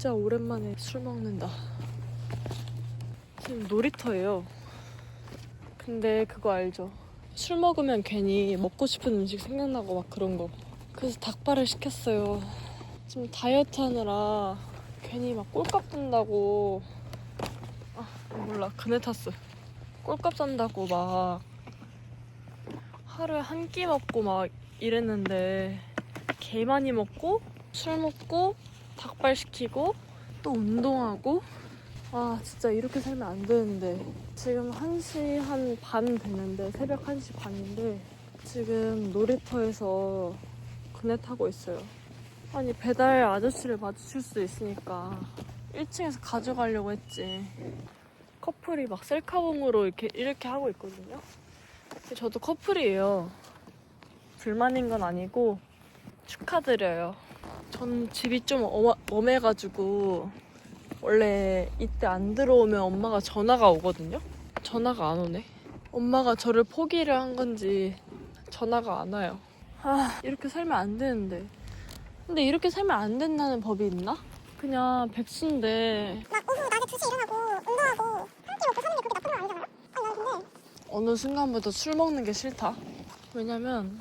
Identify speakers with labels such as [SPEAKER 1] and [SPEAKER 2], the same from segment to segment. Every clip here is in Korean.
[SPEAKER 1] 진짜 오랜만에 술 먹는다. 지금 놀이터예요. 근데 그거 알죠? 술 먹으면 괜히 먹고 싶은 음식 생각나고 막 그런 거. 그래서 닭발을 시켰어요. 지금 다이어트 하느라 괜히 막 꼴값 든다고. 아, 몰라. 그네 탔어. 꼴값 산다고 막 하루에 한 끼 먹고 막 이랬는데 개 많이 먹고 술 먹고 닭발 시키고 또 운동하고. 아 진짜 이렇게 살면 안 되는데. 지금 1시 한 반 됐는데 새벽 1시 반인데 지금 놀이터에서 그네 타고 있어요. 아니 배달 아저씨를 마주칠 수 있으니까 1층에서 가져가려고 했지. 커플이 막 셀카봉으로 이렇게 이렇게 하고 있거든요. 저도 커플이에요. 불만인 건 아니고 축하드려요 전 집이 좀 엄- 엄해가지고 원래 이때 안 들어오면 엄마가 전화가 오거든요. 전화가 안 오네. 엄마가 저를 포기를 한 건지 전화가 안 와요. 아 이렇게 살면 안 되는데. 근데 이렇게 살면 안 된다는 법이 있나? 그냥 백수인데
[SPEAKER 2] 막 오후 낮에 2시에 일어나고 운동하고 한 끼 먹고 사는 게 그렇게 나쁜 건 아니잖아요? 아니 난 근데
[SPEAKER 1] 어느 순간부터 술 먹는 게 싫다. 왜냐면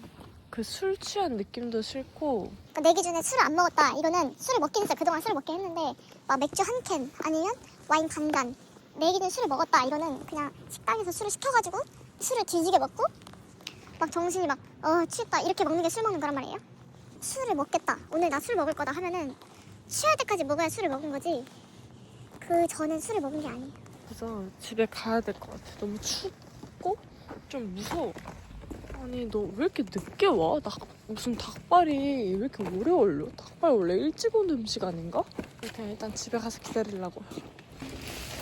[SPEAKER 1] 그 술 취한 느낌도 싫고.
[SPEAKER 2] 그러니까 내 기준에 술을 안 먹었다. 이거는 술을 먹긴 했어요. 그동안 술을 먹긴 했는데 막 맥주 한 캔 아니면 와인 반잔 내 기준에 술을 먹었다. 이거는 그냥 식당에서 술을 시켜가지고 술을 뒤지게 먹고 막 정신이 막어 취했다. 이렇게 먹는 게 술 먹는 거란 말이에요? 술을 먹겠다. 오늘 나 술 먹을 거다 하면은 취할 때까지 먹어야 술을 먹은 거지. 그 전엔 술을 먹은 게 아니에요.
[SPEAKER 1] 그래서 집에 가야 될 것 같아. 너무 춥고 좀 무서워. 아니 너 왜 이렇게 늦게 와? 나 무슨 닭발이 왜 이렇게 오래 걸려? 닭발 원래 일찍 오는 음식 아닌가? 그냥 일단 집에 가서 기다리려고.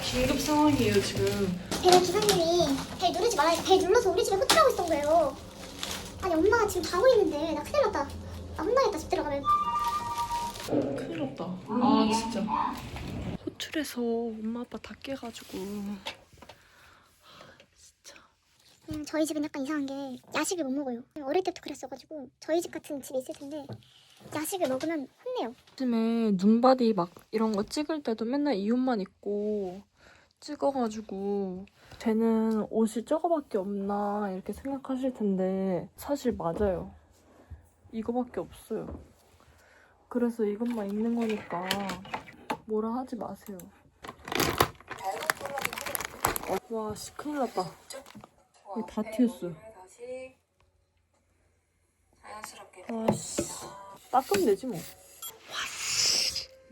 [SPEAKER 1] 긴급 상황이에요 지금.
[SPEAKER 2] 배달 기사님이 벨 누르지 말라니까 벨 눌러서 우리 집에 호출하고 있던 거예요. 아니 엄마가 지금 자고 있는데 나 큰일 났다. 나 혼나겠다 집 들어가면.
[SPEAKER 1] 큰일 났다. 아 진짜. 호출해서 엄마 아빠 다 깨가지고.
[SPEAKER 2] 음, 저희 집은 약간 이상한 게 야식을 못 먹어요. 어릴 때부터 그랬어가지고 저희 집 같은 집이 있을 텐데 야식을 먹으면 혼내요.
[SPEAKER 1] 요즘에 눈바디 막 이런 거 찍을 때도 맨날 이 옷만 입고 찍어가지고 쟤는 옷이 저거밖에 없나 이렇게 생각하실 텐데 사실 맞아요. 이거밖에 없어요. 그래서 이것만 입는 거니까 뭐라 하지 마세요. 와, 씨, 큰일 났다. 이거 다 튀었어.
[SPEAKER 3] 다시 자연스럽게
[SPEAKER 1] 와, 씨. 닦으면 되지 뭐.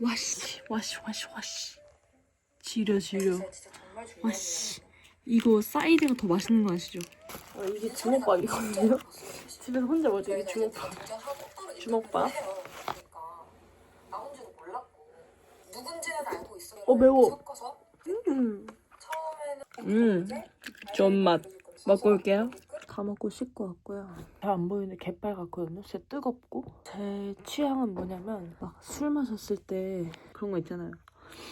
[SPEAKER 1] 와씨, 와씨, 와씨, 와씨. 지려, 지려.
[SPEAKER 3] 중요한
[SPEAKER 1] 와씨. 이거 사이드가 더 맛있는 거 아시죠? 아, 이게 주먹밥이거든요? 집에서 혼자 때 이게 주먹밥. 주먹밥?
[SPEAKER 3] 어,
[SPEAKER 1] 매워.
[SPEAKER 3] 섞어서
[SPEAKER 1] 음.
[SPEAKER 3] 처음에는
[SPEAKER 1] 음. 먹고 올게요. 다 먹고 씻고 왔고요. 잘안 보이는데 개빨 같거든요. 진짜 뜨겁고. 제 취향은 뭐냐면 막 술 마셨을 때 그런 거 있잖아요.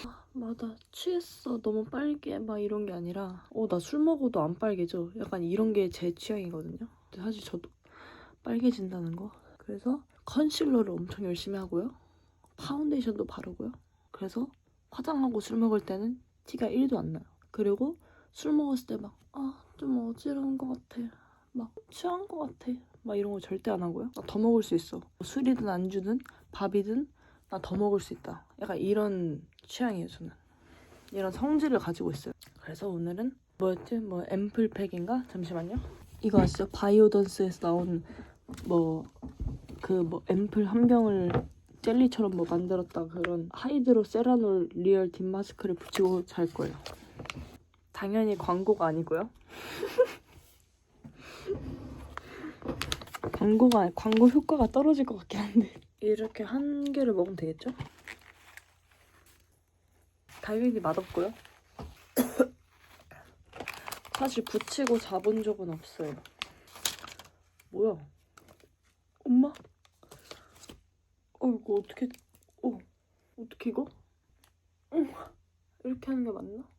[SPEAKER 1] 아, 맞아 취했어 너무 빨개 막 이런 게 아니라 어 나 술 먹어도 안 빨개져 약간 이런 게 제 취향이거든요 근데 사실 저도 빨개진다는 거 그래서 컨실러를 엄청 열심히 하고요 파운데이션도 바르고요 그래서 화장하고 술 먹을 때는 티가 1도 안 나요 그리고 술 먹었을 때 막 아 좀 어지러운 것 같아. 막 취한 것 같아. 막 이런 거 절대 안 하고요. 나 더 먹을 수 있어. 술이든 안주든 밥이든 나 더 먹을 수 있다. 약간 이런 취향이에요 저는. 이런 성질을 가지고 있어요. 그래서 오늘은 뭐였지? 뭐 앰플팩인가? 잠시만요. 이거 아시죠? 바이오던스에서 나온 뭐 그뭐 앰플 한 병을 젤리처럼 뭐 만들었다 그런 하이드로 세라놀 리얼 딥 마스크를 붙이고 잘 거예요 당연히 광고가 아니고요 광고가 광고 효과가 떨어질 것 같긴 한데 이렇게 한 개를 먹으면 되겠죠? 당연히 맛없고요. 사실 붙이고 잡은 적은 없어요. 뭐야? 엄마? 어 이거 어떻게? 어 어떻게 이거? 어 이렇게 하는 게 맞나?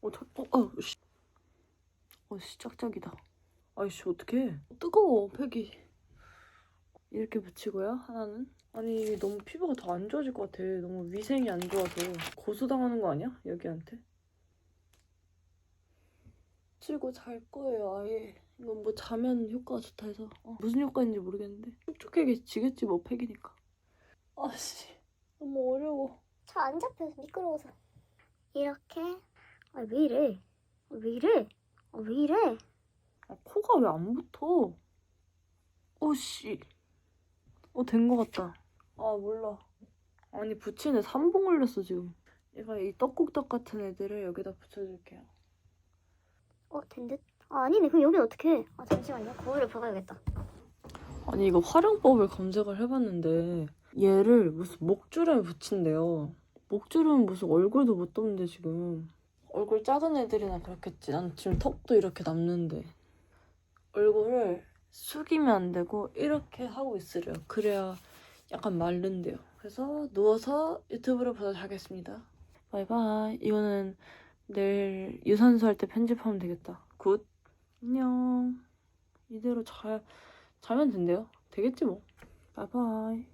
[SPEAKER 1] 어 저, 어, 어, 씨. 어, 씨, 짝짝이다. 아이씨, 어떡해. 뜨거워, 팩이. 이렇게 붙이고요, 하나는. 아니 너무 피부가 더 안 좋아질 것 같아. 너무 위생이 안 좋아서 고소당하는 거 아니야? 여기한테? 치고 잘 거예요 아예. 이건 뭐 자면 효과가 좋다 해서 어, 무슨 효과인지 모르겠는데 촉촉하게 지겠지 뭐 팩이니까. 아씨 너무 어려워.
[SPEAKER 2] 잘 안 잡혀서 미끄러워서 이렇게 아, 왜 이래 아, 왜 이래 아, 왜 이래
[SPEAKER 1] 아, 코가 왜 안 붙어? 오씨. 어, 된 것 같다. 아, 몰라. 아니, 붙이는데 3봉 걸렸어, 지금. 얘가 이 떡국떡 같은 애들을 여기다 붙여줄게요.
[SPEAKER 2] 어 된 듯? 아 아니네 그럼 여긴 어떻게 아 잠시만요 거울을 봐야겠다
[SPEAKER 1] 아니, 이거 활용법을 검색을 해봤는데, 얘를 무슨 목줄에 붙인대요. 목줄은 무슨 얼굴도 못 덮는데, 지금. 얼굴 작은 애들이나 그렇겠지. 난 지금 턱도 이렇게 남는데. 얼굴을 숙이면 안 되고, 이렇게 하고 있으래요. 그래야 약간 마른대요. 그래서 누워서 유튜브를 보다 자겠습니다. 바이바이. 이거는 내일 유산소 할 때 편집하면 되겠다. 굿. 안녕. 이대로 잘, 자면 된대요. 되겠지 뭐. 바이바이.